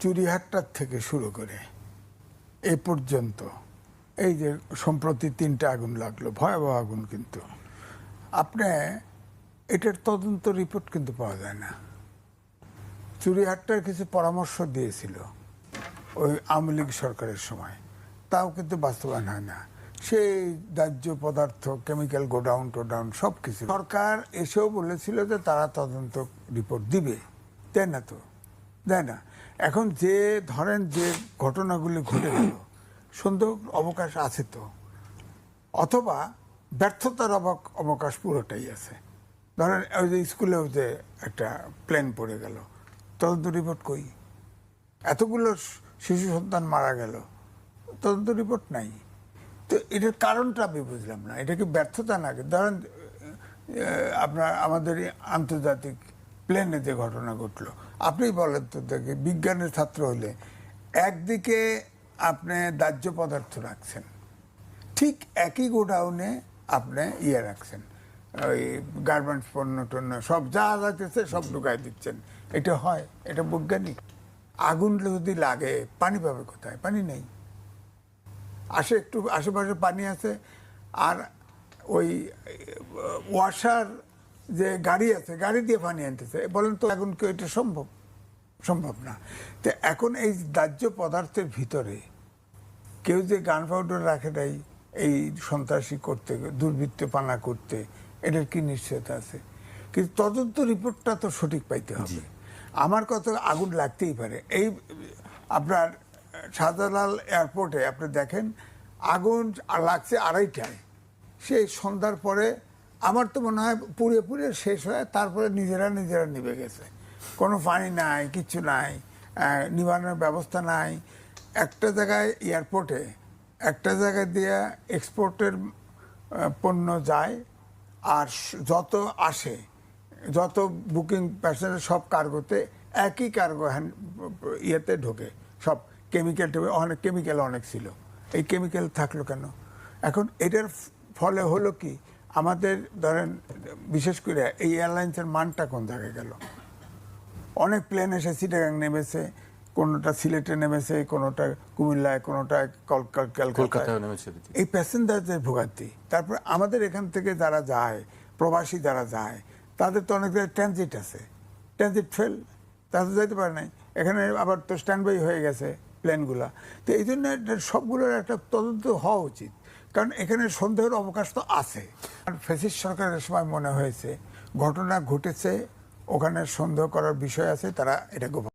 চুরিহাট্টার থেকে শুরু করে এ পর্যন্ত। এই যে সম্প্রতি তিনটা আগুন লাগল, ভয়াবহ আগুন কিন্তু। আপনি এটার তদন্ত রিপোর্ট কিন্তু পাওয়া যায় না। চুরিহাট্টার কিছু পরামর্শ দিয়েছিল ওই আওয়ামী লীগ সরকারের সময়। তাও কিন্তু বাস্তবায়ন হয় না। সেই দাহ্য পদার্থ কেমিক্যাল গোডাউন টোডাউন সব কিছু। সরকার এসেও বলেছিল যে তারা তদন্ত রিপোর্ট দিবে। দেয় না তো? দেয় না? এখন যে, ধরেন যে ঘটনাগুলি ঘটে গেল, সুন্দর অবকাশ আছে তো, অথবা ব্যর্থতার অবক, অবকাশ পুরোটাই আছে। ধরেন ওই যে স্কুলেও যে একটা প্লেন পড়ে গেল, তদন্ত রিপোর্ট কই? এতগুলো শিশু সন্তান মারা গেল, তদন্ত রিপোর্ট নাই। তো এটার কারণটা আমি বুঝলাম না, এটা কি ব্যর্থতা নাকি? ধরেন আপনার, আমাদের আন্তর্জাতিক প্লেনে যে ঘটনা ঘটলো। আপনি বলেন তো দেখি বিজ্ঞানের ছাত্র হলে একদিকে আপনি দাহ্য পদার্থ রাখছেন ঠিক একই গোডাউনে আপনি ইয়ে রাখছেন ওই গার্মেন্টস পণ্য টন্য সব যা লাগতেছে সব ঢুকাই দিচ্ছেন। এটা হয় এটা বৈজ্ঞানিক। আগুন যদি লাগে পানি পাবে কোথায়? পানি নেই। আসে একটু আশেপাশে পানি আছে আর ওই ওয়াশার যে গাড়ি আছে গাড়ি দিয়ে পানি আনতেছে। বলেন তো এখন কি এটা সম্ভব? সম্ভব না। তো এখন এই দাহ্য পদার্থের ভিতরে কেউ যে গান পাউডার রাখে নাই এই সন্ত্রাসী করতে দুর্বৃত্ত পানা করতে এটার কি নিশ্চয়তা আছে? কিন্তু তদন্ত রিপোর্টটা তো সঠিক পাইতে হবে। আমার কত আগুন লাগতেই পারে। এই আপনার শাহজালাল এয়ারপোর্টে আপনি দেখেন আগুন আর লাগছে আড়াইটায়। সেই সন্ধ্যার পরে আমার তো মনে হয় পুড়ে পুড়ে শেষ হয়, তারপরে নিজেরা নিজেরা নিভে গেছে। কোনো পানি নাই কিচ্ছু নাই নিবানোর ব্যবস্থা নাই। একটা জায়গায় এয়ারপোর্টে একটা জায়গায় দিয়ে এক্সপোর্টের পণ্য যায়, আর যত আসে, যত বুকিং প্যাসেঞ্জার সব কার্গোতে একই কার্গো হ্যান্ড ইয়েতে ঢোকে। সব কেমিক্যাল অনেক কেমিক্যাল অনেক ছিল। এই কেমিক্যাল থাকল কেন? এখন এটার ফলে হলো কি? আমাদের ধরেন বিশেষ করে এই এয়ারলাইন্সের মানটা কোন জায়গায় গেল? অনেক প্লেন এসে সিটাগাং নেমেছে কোনোটা সিলেটে নেমেছে কোনোটা কুমিল্লায় কোনোটা কলকাতা কলকাতায়। এই প্যাসেঞ্জারদের ভোগান্তি। তারপর আমাদের এখান থেকে যারা যায় প্রবাসী যারা যায় তাদের তো অনেক জায়গায় ট্রানজিট আছে। ট্রানজিট ফেল তারা তো যাইতে পারে নাই। এখানে আবার তো স্ট্যান্ড বাই হয়ে গেছে প্লেনগুলা তো এই জন্য সবগুলোর একটা তদন্ত হওয়া উচিত। কারণ এখানে সন্দেহের অবকাশ তো আছে। আর ফেসিস সরকারের সময় মনে হয়েছে, ঘটনা ঘটেছে, ওখানে সন্দেহ করার বিষয় আছে, তারা এটা গোপন